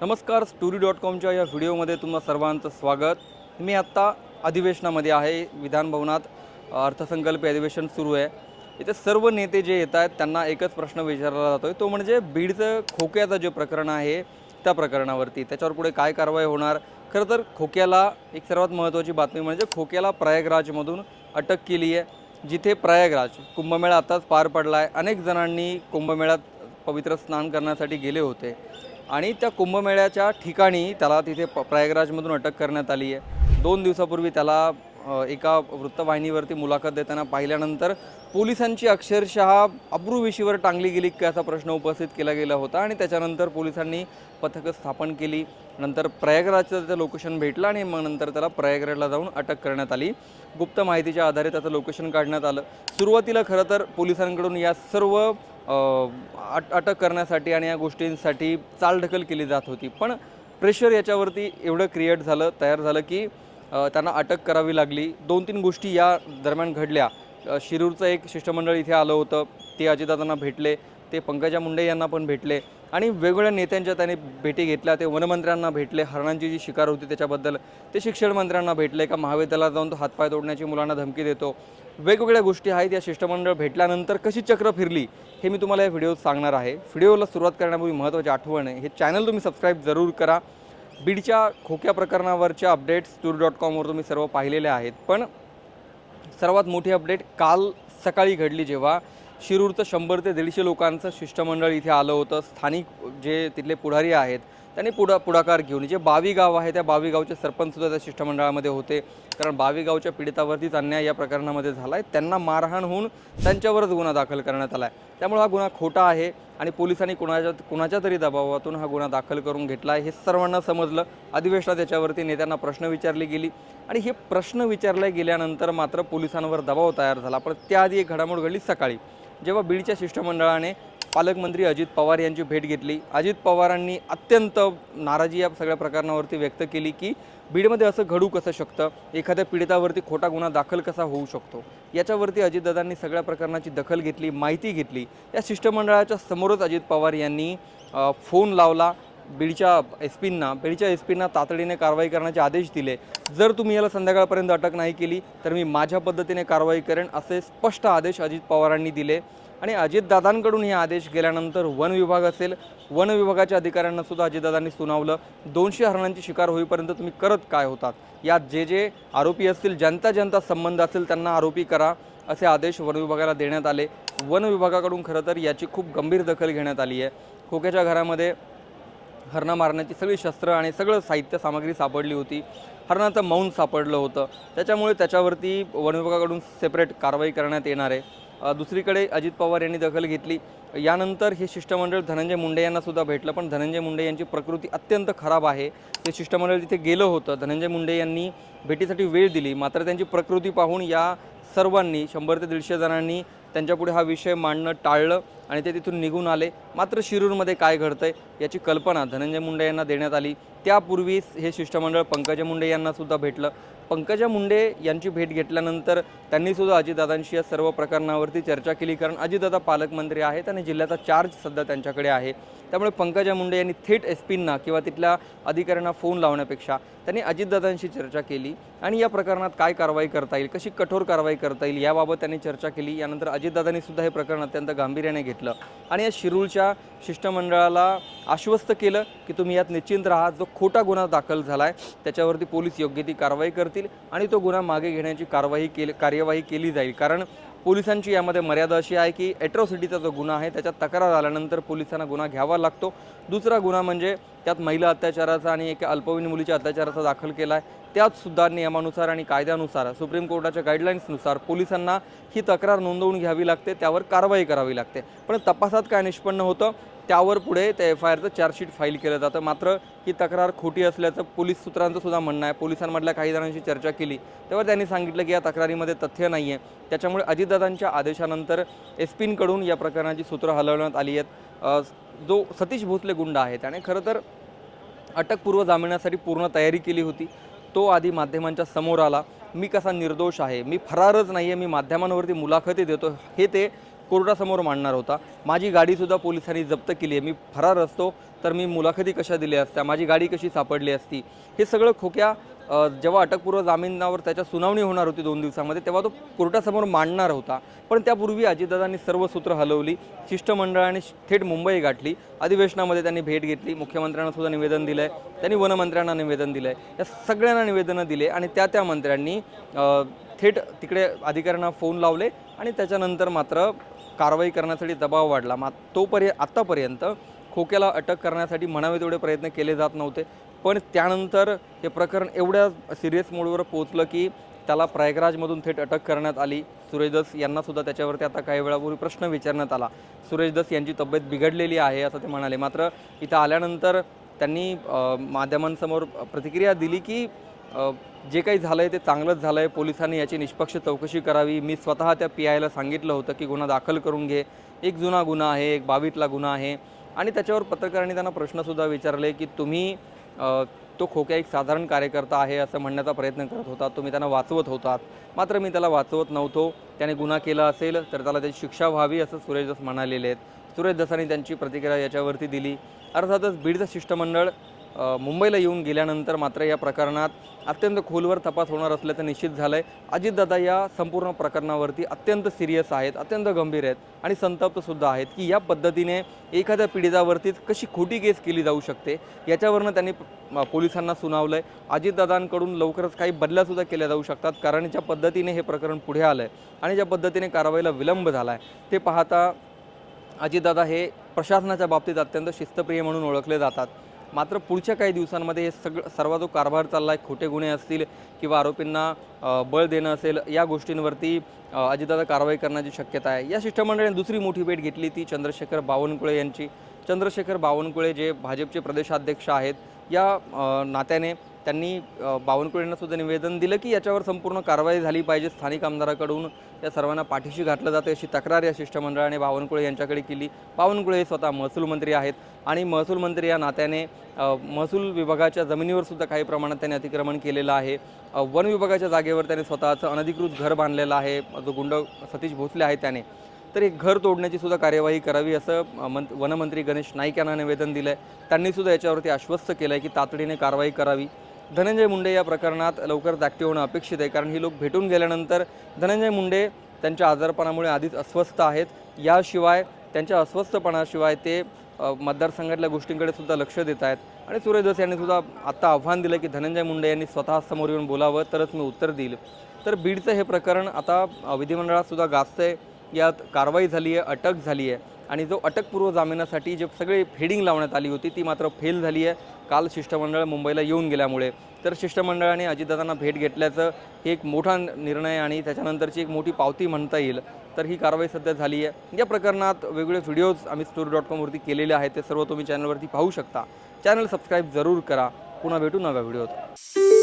नमस्कार story dot कॉमच्या या व्हिडिओमध्ये तुम्हा सर्वांचं स्वागत. मी आत्ता अधिवेशनामध्ये आहे विधानभवनात अर्थसंकल्पीय अधिवेशन सुरू आहे. इथे सर्व नेते जे येत आहेत त्यांना एकच प्रश्न विचारला जातो आहे तो म्हणजे बीडचं खोक्याचं जे प्रकरण आहे त्या प्रकरणावरती. त्याच्यावर पुढे काय कारवाई होणार? खरं तर खोक्याला एक सर्वात महत्त्वाची बातमी म्हणजे खोक्याला प्रयागराजमधून अटक केली आहे. जिथे प्रयागराज कुंभमेळा आताच पार पडला आहे अनेक जणांनी कुंभमेळ्यात पवित्र स्नान करण्यासाठी गेले होते. आणि त्या कुंभमेळ्याच्या ठिकाणी त्याला तिथे प प्रयागराजमधून अटक करण्यात आली आहे. दोन दिवसापूर्वी त्याला एका वृत्तवाहिनीवरती मुलाखत देताना पाहिल्यानंतर पोलिसांची अक्षरशः अब्रूविशीवर टांगली गेली की असा प्रश्न उपस्थित केला गेला होता आणि त्याच्यानंतर पोलिसांनी पथकं स्थापन केली. नंतर प्रयागराजचं त्याचं लोकेशन भेटलं आणि मग नंतर त्याला प्रयागराजला जाऊन अटक करण्यात आली. गुप्त माहितीच्या आधारे त्याचं लोकेशन काढण्यात आलं. सुरुवातीला खरं तर पोलिसांकडून या सर्व अट अटक करण्यासाठी आणि या गोष्टींसाठी चालढकल केली जात होती. पण प्रेशर याच्यावरती एवढं क्रिएट झालं तयार झालं की त्यांना अटक करावी लागली. दोन तीन गोष्टी या दरम्यान घडल्या. शिरूरचं एक शिष्टमंडळ इथे आलं होतं. ते अजितदादांना भेटले. ते पंकजा मुंडे यांना पण भेटले. आणि वेगवेगळ्या नेत्यांच्या त्याने भेटी घेतल्या. ते वनमंत्र्यांना भेटले. हरणांची जी शिकार होती त्याच्याबद्दल. ते शिक्षण मंत्र्यांना भेटले. का महाविद्यालयात जाऊन तो हातपाय तोडण्याची मुलांना धमकी देतो. वेगवेगळ्या गोष्टी आहेत. या शिष्टमंडळ भेटल्यानंतर कशी चक्र फिरली हे मी तुम्हाला या व्हिडिओत सांगणार आहे. व्हिडिओला सुरुवात करण्यापूर्वी महत्त्वाची आठवण आहे. हे चॅनल तुम्ही सबस्क्राईब जरूर करा. बीडच्या खोक्या प्रकरणावरच्या अपडेट्स टूर डॉट कॉमवर तुम्ही सर्व पाहिलेले आहेत. पण सर्वात मोठी अपडेट काल सकाळी घडली जेव्हा शिरूरचं शंभर ते दीडशे लोकांचं शिष्टमंडळ इथे आलं होतं. स्थानिक जे तिथले पुढारी आहेत त्यांनी पुढा पुढाकार घेऊन जे बावी गाव आहे त्या बावी गावचे सरपंचसुद्धा त्या शिष्टमंडळामध्ये होते. कारण बावी गावच्या पीडितावरतीच अन्याय या प्रकरणामध्ये झाला आहे त्यांना मारहाण होऊन त्यांच्यावरच गुन्हा दाखल करण्यात आला आहे त्यामुळे हा गुन्हा खोटा आहे आणि पोलिसांनी कुणाच्या कुणाच्या तरी दबावातून हा गुन्हा दाखल करून घेतला आहे हे सर्वांना समजलं. अधिवेशनात त्याच्यावरती नेत्यांना प्रश्न विचारली गेली. आणि हे प्रश्न विचारले गेल्यानंतर मात्र पोलिसांवर दबाव तयार झाला. पण त्याआधी एक घडामोड घडली सकाळी. जेव्हा बीडच्या शिष्टमंडळाने पालकमंत्री अजित पवार यांची भेट घेतली. अजित पवारांनी अत्यंत नाराजी या सगळ्या प्रकरणावरती व्यक्त केली की बीडमध्ये असं घडू कसं शकतं? एखाद्या पीडितावरती खोटा गुन्हा दाखल कसा होऊ शकतो? याच्यावरती अजितदादांनी सगळ्या प्रकरणाची दखल घेतली माहिती घेतली. या शिष्टमंडळाच्या समोरच अजित पवार यांनी फोन लावला. बीडच्या एस पींना बीडच्या एस पींना तातडीने कारवाई करण्याचे आदेश दिले. जर तुम्ही याला संध्याकाळपर्यंत अटक नाही केली तर मी माझ्या पद्धतीने कारवाई करेन असे स्पष्ट आदेश अजित पवारांनी दिले. आणि अजितदादांकडून हे आदेश गेल्यानंतर वन विभाग असेल वन विभागाच्या अधिकाऱ्यांना सुद्धा अजितदादांनी सुनावलं. दोनशे हरणांची शिकार होईपर्यंत तुम्ही करत काय होतात? यात जे जे आरोपी असतील ज्यांचा ज्यांचा संबंध असेल त्यांना आरोपी करा असे आदेश वन विभागाला देण्यात आले. वन विभागाकडून खरं तर याची खूप गंभीर दखल घेण्यात आली आहे. खोक्याच्या घरामध्ये हरणं मारण्याची सगळी शस्त्र आणि सगळं साहित्य सामग्री सापडली होती. हरणाचं मौन सापडलं होतं. त्याच्यामुळे त्याच्यावरती वन विभागाकडून सेपरेट कारवाई करण्यात येणार आहे. दुसरीकडे अजित पवार यांनी दखल घेतली. यानंतर हे शिष्टमंडळ धनंजय मुंडे यांना सुद्धा भेटलं पण धनंजय मुंडे यांची प्रकृती अत्यंत खराब आहे. ते शिष्टमंडळ तिथे गेलं होतं धनंजय मुंडे यांनी भेटीसाठी वेळ दिली. मात्र त्यांची प्रकृती पाहून या सर्वांनी शंभर ते दीडशे जणांनी त्यांच्यापुढे हा विषय मांडणं टाळलं आणि ते तिथून निघून आले. मात्र शिरूरमध्ये काय घडतंय याची कल्पना धनंजय मुंडे यांना देण्यात आली. त्यापूर्वीच हे शिष्टमंडळ पंकजा मुंडे यांनासुद्धा भेटलं. पंकजा मुंडे यांची भेट घेतल्यानंतर त्यांनीसुद्धा अजितदादांशी या सर्व प्रकरणावरती चर्चा केली. कारण अजितदादा पालकमंत्री आहेत आणि जिल्ह्याचा चार्ज सध्या त्यांच्याकडे आहे. त्यामुळे पंकजा मुंडे यांनी थेट एस पींना किंवा तिथल्या अधिकाऱ्यांना फोन लावण्यापेक्षा त्यांनी अजितदादांशी चर्चा केली आणि या प्रकरणात काय कारवाई करता येईल कशी कठोर कारवाई करता येईल याबाबत त्यांनी चर्चा केली. यानंतर अजितदादांनीसुद्धा हे प्रकरण अत्यंत गांभीर्याने घेतलं. आणि या शिरूरच्या शिष्टमंडळाला आश्वस्त केलं की तुम्ही यात निश्चिंत राहा. जो खोटा गुन्हा दाखल झाला आहे त्याच्यावरती पोलीस योग्य ती कारवाई करतील आणि तो गुन्हा मागे घेण्याची कारवाई केली कार्यवाही केली जाईल. कारण पोलिसांची यामध्ये मर्यादा अशी आहे की ॲट्रॉसिटीचा जो गुन्हा आहे त्याच्यात तक्रार आल्यानंतर पोलिसांना गुन्हा घ्यावा लागतो. दुसरा गुन्हा म्हणजे त्यात महिला अत्याचाराचा आणि एका अल्पवयीन मुलीच्या अत्याचाराचा दाखल केला आहे त्यातसुद्धा नियमानुसार आणि कायद्यानुसार सुप्रीम कोर्टाच्या गाईडलाईन्सनुसार पोलिसांना ही तक्रार नोंदवून घ्यावी लागते त्यावर कारवाई करावी लागते. पण तपासात काय निष्पन्न होतं? त्यावर पुढे त्या एफ आय आरचं चार्जशीट फाईल केलं जातं. मात्र ही तक्रार खोटी असल्याचं पोलीस सूत्रांचं सुद्धा म्हणणं आहे. पोलिसांमधल्या काही जणांशी चर्चा केली तेव्हा त्यांनी सांगितलं की या तक्रारीमध्ये तथ्य नाही आहे त्याच्यामुळे अजितदादांच्या आदेशानंतर एस पींकडून या प्रकरणाची सूत्रं हलवण्यात आली आहेत. जो सतीश भोसले गुंड आहे त्याने खरं तर अटकपूर्व जामिनासाठी पूर्ण तयारी केली होती. तो आधी माध्यमांच्या समोर आला. मी कसा निर्दोष आहे? मी फरारच नाही आहे मी माध्यमांवरती मुलाखती देतो. हे ते कोर्टासमोर मांडणार होता. माझी गाडीसुद्धा पोलिसांनी जप्त केली आहे. मी फरार असतो तर मी मुलाखती कशा दिल्या असत्या माझी गाडी कशी सापडली असती हे सगळं खोक्या जेव्हा अटकपूर्व जामिनावर त्याच्या सुनावणी होणार होती दोन दिवसामध्ये तेव्हा तो कोर्टासमोर मांडणार होता. पण त्यापूर्वी अजितदादांनी सर्व सूत्र हलवली शिष्टमंडळाने थेट मुंबई गाठली अधिवेशनामध्ये त्यांनी भेट घेतली मुख्यमंत्र्यांना सुद्धा निवेदन दिलं आहे त्यांनी वनमंत्र्यांना निवेदन दिलं आहे या सगळ्यांना निवेदनं दिले आणि त्या त्या मंत्र्यांनी थेट तिकडे अधिकाऱ्यांना फोन लावले आणि त्याच्यानंतर मात्र कारवाई करण्यासाठी दबाव वाढला. मा तोपर्य आत्तापर्यंत खोक्याला अटक करण्यासाठी म्हणावे तेवढे प्रयत्न केले जात नव्हते. पण त्यानंतर हे प्रकरण एवढ्या सिरियस मोडवर पोहोचलं की त्याला प्रयागराजमधून थेट अटक करण्यात आली. सुरेश दस त्याच्यावरती आता काही वेळापूर्वी प्रश्न विचारण्यात आला. सुरेश दस यांची तब्येत बिघडलेली आहे असं ते म्हणाले. मात्र इथं आल्यानंतर त्यांनी माध्यमांसमोर प्रतिक्रिया दिली की जे काही झालं आहे ते चांगलंच झालं आहे पोलिसांनी याची निष्पक्ष चौकशी करावी. मी स्वतः त्या पी आयला सांगितलं होतं की गुन्हा दाखल करून घे. एक जुना गुन्हा आहे एक बावीतला गुन्हा आहे. आणि त्याच्यावर पत्रकारांनी त्यांना प्रश्नसुद्धा विचारले की तुम्ही तो खोक्या एक साधारण कार्यकर्ता आहे असं म्हणण्याचा प्रयत्न करत होता. तुम्ही त्यांना वाचवत होतात. मात्र मी त्याला वाचवत नव्हतो. त्याने गुन्हा केला असेल तर त्याला त्याची शिक्षा व्हावी असं सुरेश दस म्हणालेले आहेत. सुरेश दसांनी त्यांची प्रतिक्रिया याच्यावरती दिली. अर्थातच बीडचं शिष्टमंडळ मुंबईला येऊन गेल्यानंतर मात्र या प्रकरणात अत्यंत खोलवर तपास होणार असल्याचं निश्चित झालं आहे अजितदादा या संपूर्ण प्रकरणावरती अत्यंत सिरियस आहेत अत्यंत गंभीर आहेत आणि संतप्तसुद्धा आहेत की या पद्धतीने एखाद्या पीडितावरतीच कशी खोटी केस केली जाऊ शकते याच्यावरनं त्यांनी पोलिसांना सुनावलं आहे अजितदादांकडून लवकरच काही बदल्यासुद्धा केल्या जाऊ शकतात कारण ज्या पद्धतीने हे प्रकरण पुढे आलं आहे आणि ज्या पद्धतीने कारवाईला विलंब झाला आहे ते पाहता अजितदादा हे प्रशासनाच्या बाबतीत अत्यंत शिस्तप्रिय म्हणून ओळखले जातात. मात्र पुढच्या काही दिवसांमध्ये हे सगळं सर्व जो कारभार चालला आहे खोटे गुन्हे असतील किंवा आरोपींना बळ देणं असेल या गोष्टींवरती अ, अजितदादा कारवाई करण्याची शक्यता आहे. या शिष्टमंडळाने दुसरी मोठी भेट घेतली ती चंद्रशेखर बावनकुळे यांची. चंद्रशेखर बावनकुळे जे भाजपचे प्रदेशाध्यक्ष आहेत या नात्याने त्यांनी अ, बावनकुळेंना सुद्धा निवेदन दिलं की याच्यावर संपूर्ण कारवाई झाली पाहिजे स्थानिक आमदाराकडून. या सर्वांना पाठीशी घातलं जाते अशी तक्रार या शिष्टमंडळाने बावनकुळे यांच्याकडे केली. बावनकुळे हे स्वतः महसूल मंत्री आहेत आणि महसूल मंत्री या नात्याने महसूल विभागाच्या जमिनीवर सुद्धा काही प्रमाणात त्यांनी अतिक्रमण केलेलं आहे. वन विभागाच्या जागेवर त्यांनी स्वतःचं अनधिकृत घर बांधलेलं आहे. जो गुंड सतीश भोसले आहे त्याने. तर एक घर तोडण्याची सुद्धा कार्यवाही करावी असं मंत वनमंत्री गणेश नाईक यांना निवेदन दिलं आहे त्यांनी सुद्धा याच्यावरती आश्वस्त केलं आहे की तातडीने कारवाई करावी. धनंजय मुंडे या प्रकरणात लवकर ॲक्टिव्ह होणं अपेक्षित आहे. कारण ही लोक भेटून गेल्यानंतर धनंजय मुंडे त्यांच्या आजारपणामुळे आधीच अस्वस्थ आहेत. याशिवाय त्यांच्या अस्वस्थपणाशिवाय ते मतदारसंघातल्या गोष्टींकडे सुद्धा लक्ष देत आहेत. आणि सुरेश दस यांनी सुद्धा आत्ता आव्हान दिलं की धनंजय मुंडे यांनी स्वतः समोर येऊन बोलावं तरच मी उत्तर देईल. तर बीडचं हे प्रकरण आता विधिमंडळात सुद्धा गाजतंय. यात कारवाई झाली आहे अटक झाली आहे आणि जो अटकपूर्व जामिनासाठी जे सगळे हेडिंग लावण्यात आली होती ती मात्र फेल झाली आहे. काल शिष्टमंडळ मुंबईला येऊन गेल्यामुळे. तर शिष्टमंडळाने अजितदादांना भेट घेतल्याचं हे एक मोठा निर्णय आणि त्याच्यानंतरची एक मोठी पावती म्हणता येईल. तर ही कारवाई सध्या झाली आहे. या प्रकरणात वेगवेगळे व्हिडिओज आम्ही स्टोरी डॉट कॉमवरती केलेले आहेत. ते सर्व तुम्ही चॅनलवरती पाहू शकता. चॅनल सबस्क्राईब जरूर करा. पुन्हा भेटू नव्या व्हिडिओत